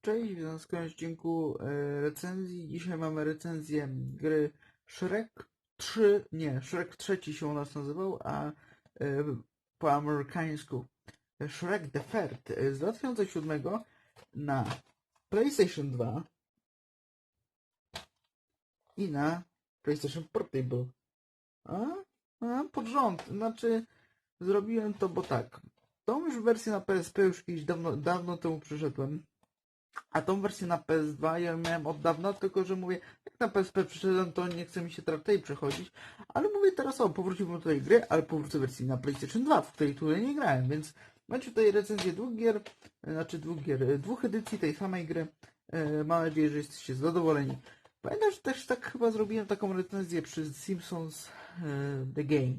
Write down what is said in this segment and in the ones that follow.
Cześć, witam w kolejnym odcinku e, recenzji. Dzisiaj mamy recenzję gry Shrek 3, nie, Shrek 3 się u nas nazywał, a e, po amerykańsku Shrek the Third e, z 2007 na PlayStation 2 i na PlayStation Portable. A? A, pod rząd, znaczy zrobiłem to, bo tak. Tą już wersję na PSP już kiedyś dawno, dawno temu przyszedłem. A tą wersję na PS2 ja miałem od dawna, tylko że mówię, jak na PSP przyszedłem, to nie chce mi się teraz tej przechodzić. Ale mówię teraz o, powróciłbym do tej gry, ale powrócę wersji na PlayStation 2, w której tutaj nie grałem, więc macie tutaj recenzję dwóch gier, e, znaczy dwóch gier, e, dwóch edycji tej samej gry. E, Mam nadzieję, że jesteście zadowoleni. Pamiętam, że też tak chyba zrobiłem taką recenzję przy Simpsons The Game.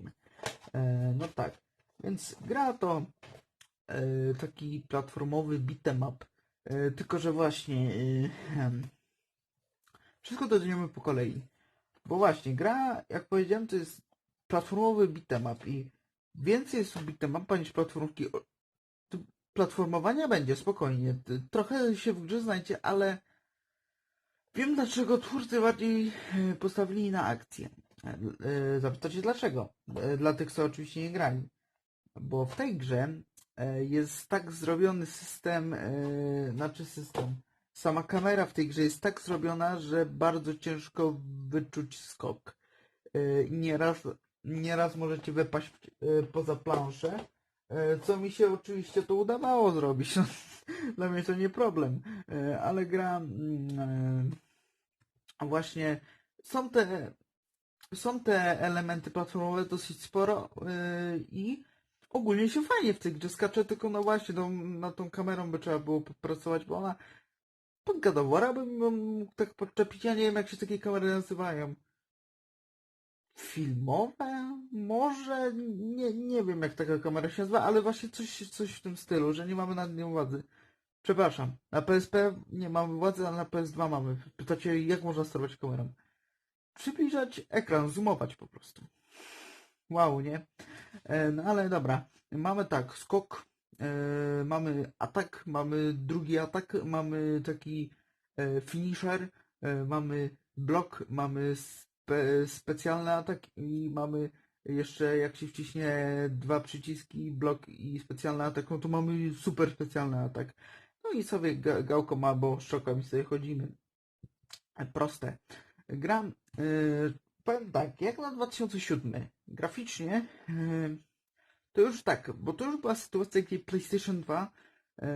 No tak, więc gra to taki platformowy beat'em up. E, Tylko, że właśnie e, em, wszystko dojdziemy po kolei. Bo właśnie, gra, jak powiedziałem, to jest platformowy beat'em up i więcej jest beat'em niż tu Platformowania będzie, spokojnie. Trochę się w grze znajdzie, ale wiem dlaczego twórcy bardziej e, postawili na akcję. Zapytacie dlaczego? Dla tych, co oczywiście nie grali. Bo w tej grze jest tak zrobiony system, e, znaczy system, sama kamera w tej grze jest tak zrobiona, że bardzo ciężko wyczuć skok. E, Nieraz, nieraz możecie wypaść e, poza planszę, e, co mi się oczywiście to udawało zrobić. Dla mnie to nie problem, E, ale gra mm, e, właśnie są te są te elementy platformowe dosyć sporo i ogólnie się fajnie w tej grze skacze, tylko no właśnie no, nad tą kamerą by trzeba było popracować, bo ona pod gadowara bym mógł tak podczepić, ja nie wiem jak się takie kamery nazywają. Filmowe? Może? Nie, nie wiem jak taka kamera się nazywa, ale właśnie coś, coś w tym stylu, że nie mamy nad nią władzy. Przepraszam, na PSP nie mamy władzy, ale na PS2 mamy. Pytacie jak można sterować kamerą? przybliżać ekran, zoomować po prostu. Wow, nie? E, No ale dobra, mamy tak, skok, e, mamy atak, mamy drugi atak, mamy taki e, finisher, mamy blok, mamy spe, specjalny atak i mamy jeszcze jak się wciśnie dwa przyciski, blok i specjalny atak, no to mamy super specjalny atak. No i sobie ga- gałką albo szczoką i sobie chodzimy. Proste. Gram, powiem tak, jak na 2007, graficznie, yy, to już tak, bo to już była sytuacja, gdzie PlayStation 2, yy,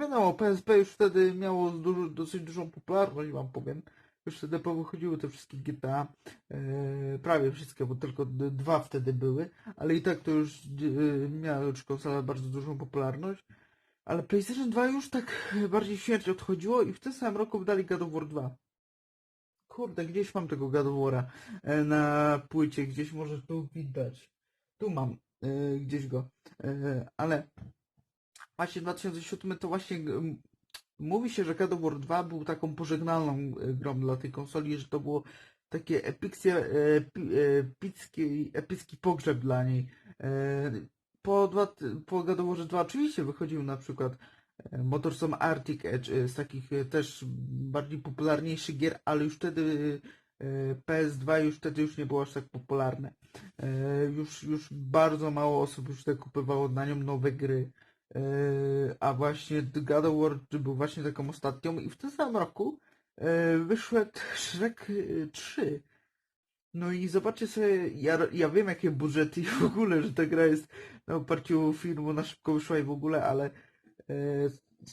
wiadomo, PSP już wtedy miało dużo, dosyć dużą popularność, wam powiem, już wtedy powychodziły te wszystkie GTA, yy, prawie wszystkie, bo tylko dwa wtedy były, ale i tak to już miała już konsola bardzo dużą popularność, ale PlayStation 2 już tak bardziej śmierć odchodziło i w tym samym roku wydali God of War 2. Kurde, gdzieś mam tego War'a, e, na płycie, gdzieś może tu widać. Tu mam e, gdzieś go. E, ale właśnie 2007 to właśnie mówi się, że God of War 2 był taką pożegnalną grą dla tej konsoli, że to było takie epickie, pi- epicki, epicki pogrzeb dla niej. Po, po God of War 2 oczywiście wychodził na przykład e, Motorstorm Arctic Edge e, z takich e, też bardziej popularniejszych gier, ale już wtedy e, PS2 już wtedy już nie było aż tak popularne. Już, już bardzo mało osób już tak kupowało na nią nowe gry. A właśnie The God of War był właśnie taką ostatnią i w tym samym roku wyszedł Shrek e, 3. No i zobaczcie sobie, ja, ja wiem jakie budżety i w ogóle, że ta gra jest na oparciu filmu na szybko wyszła i w ogóle, ale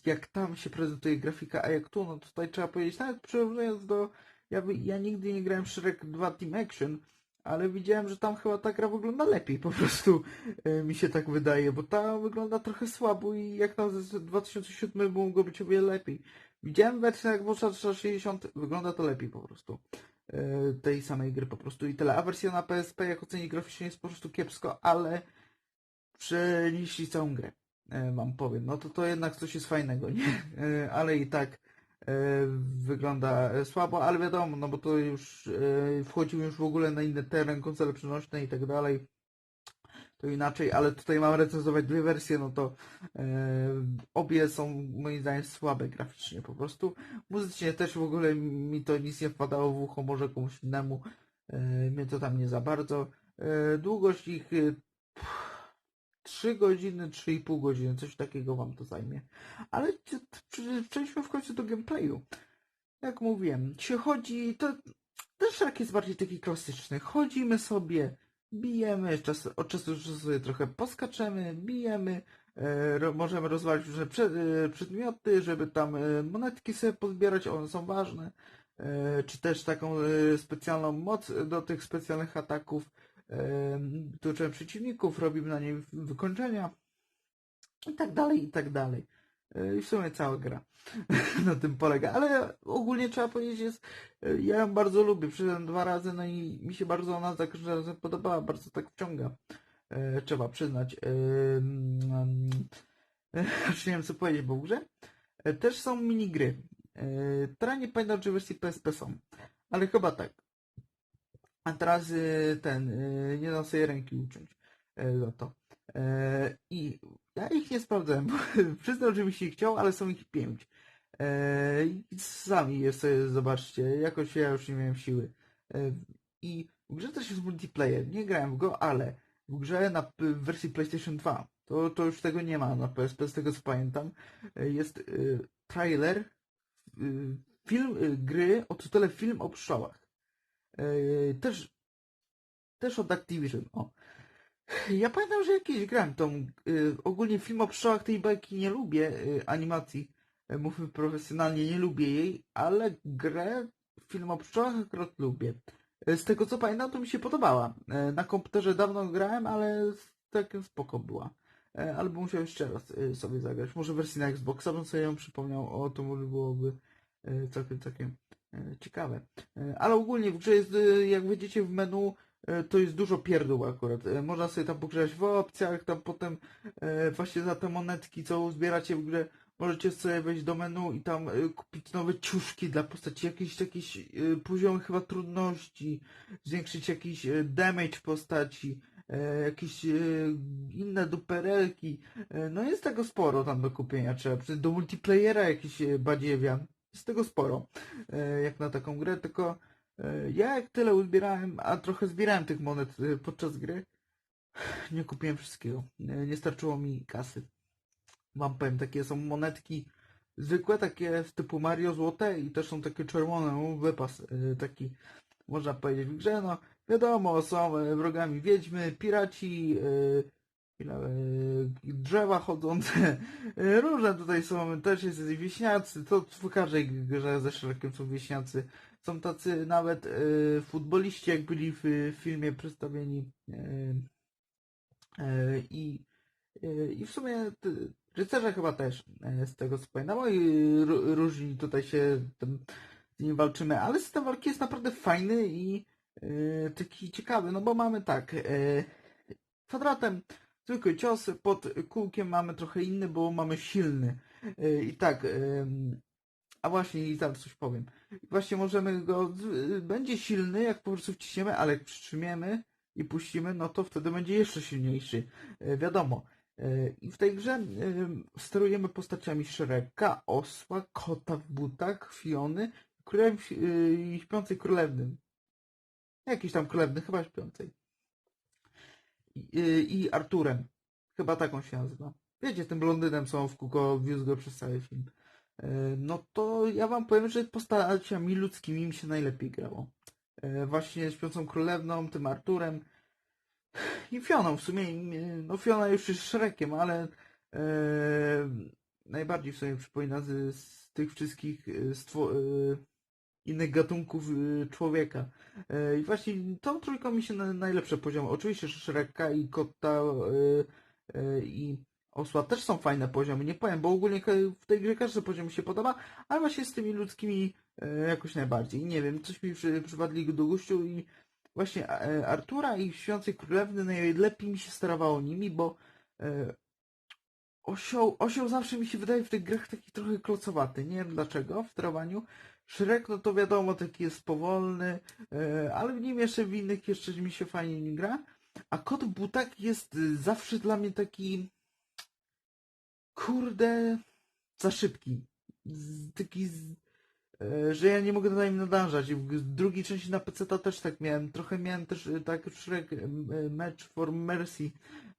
jak tam się prezentuje grafika, a jak tu, no tutaj trzeba powiedzieć, nawet przyrównując do, ja, ja nigdy nie grałem w Shrek 2 Team Action, ale widziałem, że tam chyba ta gra wygląda lepiej, po prostu e, mi się tak wydaje, bo ta wygląda trochę słabo i jak na z 2007 mogło być o wiele lepiej. Widziałem wersję jak Xboxa 360, wygląda to lepiej po prostu e, tej samej gry po prostu i tyle. A wersja na PSP jak ocenie graficznie jest po prostu kiepsko, ale przenieśli całą grę, e, wam powiem. No to to jednak coś jest fajnego, nie? E, Ale i tak e, wygląda e, słabo, ale wiadomo, no bo to już e, wchodził już w ogóle na inny teren, konsole przenośne i tak dalej. to inaczej, ale tutaj mam recenzować dwie wersje, no to e, obie są moim zdaniem słabe graficznie po prostu. Muzycznie też w ogóle mi to nic nie wpadało w ucho, może komuś innemu. E, mnie to tam nie za bardzo. E, długość ich e, 3 godziny, 3,5 godziny, coś takiego wam to zajmie. Ale przejdźmy w końcu do gameplayu. Jak mówiłem, się chodzi, to ten szlak jest bardziej taki klasyczny. Chodzimy sobie, bijemy, czas, od czasu do czasu trochę poskaczemy, bijemy, e, możemy rozwalić różne prze, e, przedmioty, żeby tam e, monetki sobie pozbierać, one są ważne. E, czy też taką e, specjalną moc do tych specjalnych ataków. E, Tuczemy przeciwników, robimy na niej wykończenia i tak dalej, i tak dalej. E, I w sumie cała gra na tym polega, ale ogólnie trzeba powiedzieć, jest, e, ja ją bardzo lubię, przyszedłem dwa razy, no i mi się bardzo ona za każdym razem podobała, bardzo tak wciąga, e, trzeba przyznać. Mm, Aż nie wiem co powiedzieć, bo w grze też są minigry. Teraz nie pamiętam, czy wersji PSP są, ale chyba tak. A teraz ten, y, nie dam sobie ręki uciąć za to. E, I ja ich nie sprawdzałem, przyznam, że mi się chciał, ale są ich pięć. E, Sami je sobie zobaczcie, jakoś ja już nie miałem siły. E, I w grze też jest multiplayer, nie grałem w go, ale w grze na w wersji PlayStation 2 to, to już tego nie ma na PSP, z tego co pamiętam. E, Jest y, trailer, y, film gry o tytule Film o pszczołach. Yy, też, też od Activision. O. Ja pamiętam, że jakieś grałem tą. Yy, ogólnie film o pszczołach tej bajki nie lubię, yy, animacji. Mówmy profesjonalnie, nie lubię jej, ale grę film o pszczołach akurat lubię. Z tego co pamiętam, to mi się podobała. Na komputerze dawno grałem, ale takim spoko była. Bym musiał jeszcze raz sobie zagrać. Może wersji na Xboxa bym sobie ją przypomniał. O, to może byłoby całkiem, całkiem ciekawe. E, Ale ogólnie w grze jest, e, jak wejdziecie w menu, e, to jest dużo pierdół akurat. E, Można sobie tam pogrzebać w opcjach, tam potem e, właśnie za te monetki, co zbieracie w grze, możecie sobie wejść do menu i tam e, kupić nowe ciuszki dla postaci, jakiś jakiś e, poziom chyba trudności, zwiększyć jakiś e, damage postaci, e, jakieś e, inne duperelki. E, No jest tego sporo tam do kupienia trzeba. Do multiplayera jakiś e, Jest tego sporo e, jak na taką grę, tylko e, ja jak tyle uzbierałem, a trochę zbierałem tych monet e, podczas gry, nie kupiłem wszystkiego. Nie starczyło mi kasy. Wam powiem, takie są monetki zwykłe, takie w typu Mario złote i też są takie czerwone, no, wypas taki, można powiedzieć w grze, no wiadomo, są wrogami wiedźmy, piraci, drzewa chodzące, e, różne tutaj są, też jest wieśniacy, to w każdej grze ze Shrekiem są wieśniacy, są tacy nawet e, futboliści, jak byli w, w filmie przedstawieni. E, e, i, e, i w sumie rycerze chyba też, e, z tego co pamiętam, no i ró- różni tutaj się z nimi walczymy, ale system walki jest naprawdę fajny i e, taki ciekawy, no bo mamy tak, e, kwadratem zwykły cios, pod kółkiem mamy trochę inny, bo mamy silny. E, I tak, a właśnie, i zaraz coś powiem. Właśnie możemy go, będzie silny, jak po prostu wciśniemy, ale jak przytrzymiemy i puścimy, no to wtedy będzie jeszcze silniejszy. E, Wiadomo. E, I w tej grze em, sterujemy postaciami Shreka, Osła, Kota w butach, Fiony, królem, i śpiącej królewnym. Jakiś tam królewny, chyba śpiącej i, i Arturem. Chyba taką się nazywa. Wiecie, tym blondynem, co w kółko wiózł go przez cały film. E, No to ja wam powiem, że postaciami ludzkimi mi się najlepiej grało. E, Właśnie Śpiącą Królewną, tym Arturem i Fioną. W sumie, e, no Fiona już jest Szrekiem, ale e, najbardziej w sobie przypomina z, z tych wszystkich stwo, e, innych gatunków e, człowieka. E, I właśnie tą trójką mi się na, najlepsze poziomy. Oczywiście Shreka i Kota e, e, i Osła też są fajne poziomy, nie powiem, bo ogólnie w tej grze każdy poziom mi się podoba, ale właśnie z tymi ludzkimi jakoś najbardziej. Nie wiem, coś mi przy, przypadli do guściu i właśnie Artura i Świącej Królewny najlepiej mi się sterowało nimi, bo osioł, osioł zawsze mi się wydaje w tych grach taki trochę klocowaty. Nie wiem dlaczego w sterowaniu. Shrek, no to wiadomo, taki jest powolny, e, ale w nim jeszcze w innych jeszcze mi się fajnie nie gra. A kot w butach jest y, zawsze dla mnie taki kurde za szybki. Taki że ja nie mogę na nim nadążać. W drugiej części na PC to też tak miałem. Trochę miałem też e, tak Shrek e, Match for Mercy.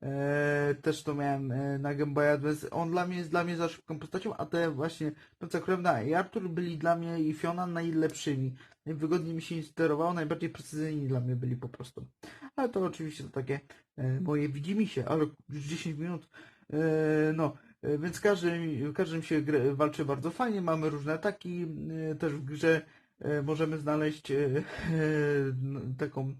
E, też to miałem e, na Game Boy Advance. On dla mnie jest dla mnie za szybką postacią, a te właśnie Pęca Krewna i Arthur byli dla mnie i Fiona najlepszymi. Najwygodniej mi się sterowało, najbardziej precyzyjni dla mnie byli po prostu. Ale to oczywiście to takie e, moje widzimy się, ale już 10 minut. E, no, e, więc każdy, każdym się walczy bardzo fajnie, mamy różne ataki, e, też w grze e, możemy znaleźć e, e, taką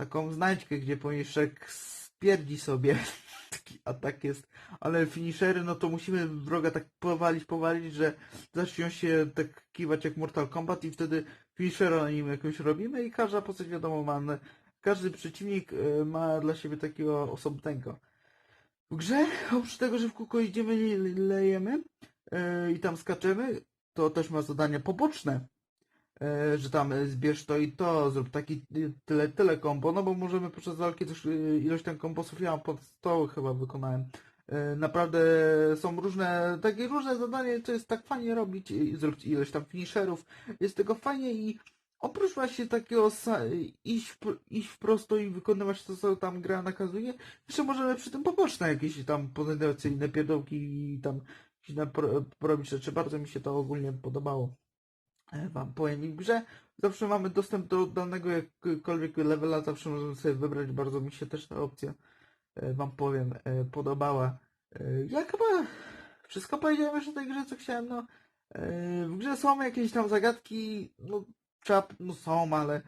taką znajdźkę, gdzie Poniszek spierdzi sobie. Taki atak jest. Ale finishery, no to musimy wroga tak powalić, powalić, że zaczną się tak kiwać jak Mortal Kombat i wtedy finishera na nim jakąś robimy i każda postać wiadomo ma, każdy przeciwnik e, ma dla siebie takiego osobnego. W grze, oprócz tego, że w kółko idziemy lejemy e, i tam skaczemy, to też ma zadania poboczne. E, że tam e, zbierz to i to, zrób taki y, tyle, tyle kombo, no bo możemy podczas walki też y, ilość tam kombosów, ja pod stoły chyba wykonałem. E, Naprawdę są różne, takie różne zadania, to jest tak fajnie robić, i zrobić ilość tam finisherów, jest tego fajnie i oprócz właśnie takiego iść, iść w prosto i wykonywać to, co tam gra nakazuje, jeszcze możemy przy tym poboczne jakieś tam ponadacyjne pierdołki i tam porobić rzeczy, bardzo mi się to ogólnie podobało e, wam powiem. W grze zawsze mamy dostęp do danego jakkolwiek levela, zawsze możemy sobie wybrać. Bardzo mi się też ta opcja, e, wam powiem, e, podobała. Ja chyba wszystko powiedziałem już o tej grze, co chciałem. No, w grze są jakieś tam zagadki, no, trzeba, no są, ale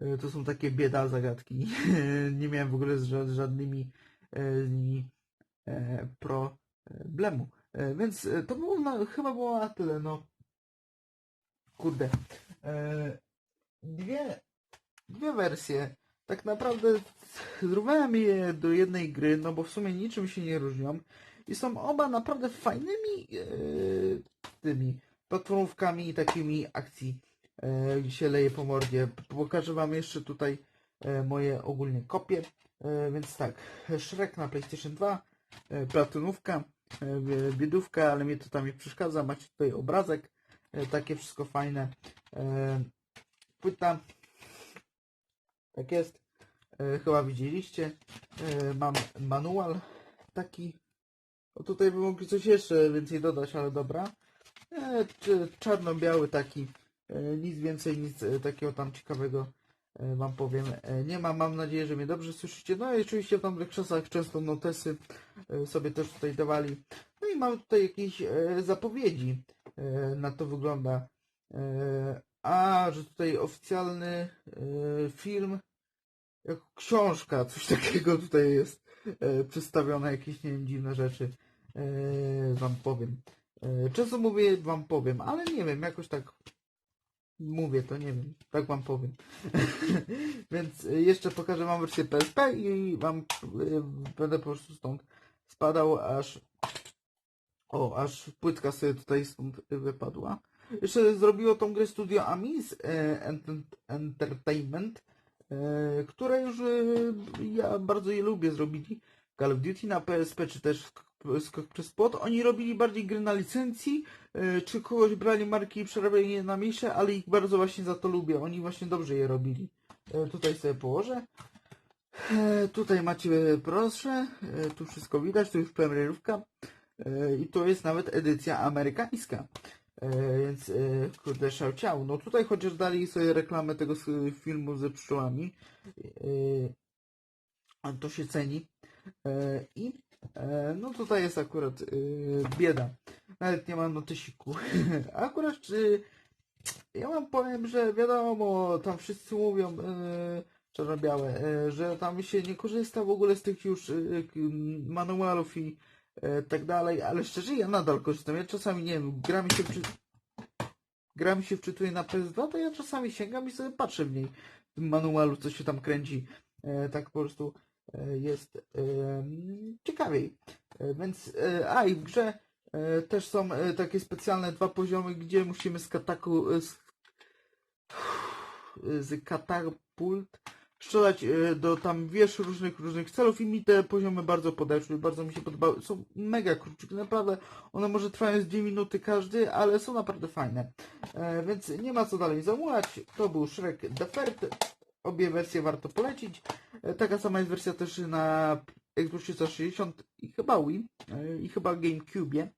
e, to są takie bieda zagadki. Nie miałem w ogóle z ża- żadnymi e, z nimi e, problemu. E, Więc e, to było na, chyba było na tyle, no. Kurde. Dwie, dwie wersje. Tak naprawdę zrobiłem je do jednej gry, no bo w sumie niczym się nie różnią. I są oba naprawdę fajnymi tymi platformówkami i takimi akcji, e, gdzie się leje po mordzie. Pokażę wam jeszcze tutaj e, moje ogólnie kopie. E, więc tak, Shrek na PlayStation 2, e, platynówka, biedówka, ale mnie to tam nie przeszkadza. Macie tutaj obrazek, takie wszystko fajne. Płyta, tak jest, chyba widzieliście. Mam manual taki. O tutaj by mogli coś jeszcze więcej dodać, ale dobra. Czarno-biały taki. E, nic więcej, nic e, takiego tam ciekawego e, wam powiem. Nie ma, mam nadzieję, że mnie dobrze słyszycie. No i oczywiście w tamtych czasach często notesy sobie też tutaj dawali. No i mam tutaj jakieś zapowiedzi. Na to wygląda. A, że tutaj oficjalny film, jak książka, coś takiego tutaj jest przedstawione, jakieś nie wiem, dziwne rzeczy. Wam powiem. Często mówię wam powiem, ale nie wiem, jakoś tak mówię, to nie wiem, tak wam powiem. Więc e, jeszcze pokażę wam wersję PSP i wam e, będę po prostu stąd spadał, aż o, aż płytka sobie tutaj stąd wypadła. Jeszcze zrobiło tą grę studio Amis Ent- Entertainment, które już ja bardzo je lubię. Zrobili Call of Duty na PSP, czy też Skok przez płot. Oni robili bardziej gry na licencji, e, czy kogoś brali marki i przerabiali je na mniejsze, ale ich bardzo właśnie za to lubię. Oni właśnie dobrze je robili. E, tutaj sobie położę. E, tutaj macie, proszę, tu wszystko widać, tu już premierówka. I to jest nawet edycja amerykańska. Więc kurde szał ciał. No tutaj chociaż dali sobie reklamę tego filmu ze pszczołami. To się ceni. I no tutaj jest akurat e, bieda. Nawet nie mam notysiku. Akurat czy ja wam powiem, że wiadomo, tam wszyscy mówią e, czarno-białe, e, że tam się nie korzysta w ogóle z tych już e, manualów i e, tak dalej, ale szczerze ja nadal korzystam. Ja czasami nie wiem, gra mi się wczy... gra mi się wczytuje na PS2, to ja czasami sięgam i sobie patrzę w niej w tym manualu, co się tam kręci. E, tak po prostu e, jest e, ciekawiej. E, więc e, a i w grze e, też są e, takie specjalne dwa poziomy, gdzie musimy z kataku e, z, z katapult strzelać e, do tam wież różnych, różnych celów i mi te poziomy bardzo podeszły, bardzo mi się podobały. Są mega krótkie, naprawdę one może trwają z 2 minuty każdy, ale są naprawdę fajne. E, więc nie ma co dalej zamulać. To był Shrek Third. Obie wersje warto polecić. E, taka sama jest wersja też na Xbox 360 i chyba Wii e, i chyba GameCube.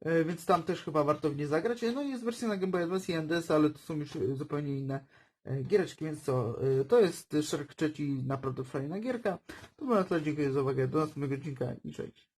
E, Więc tam też chyba warto w nie zagrać. No i jest wersja na Game Boy Advance i NDS, ale to są już zupełnie inne giereczki, więc co, to jest Shrek trzeci, naprawdę fajna gierka. To było na dziękuję za uwagę, do następnego odcinka i cześć.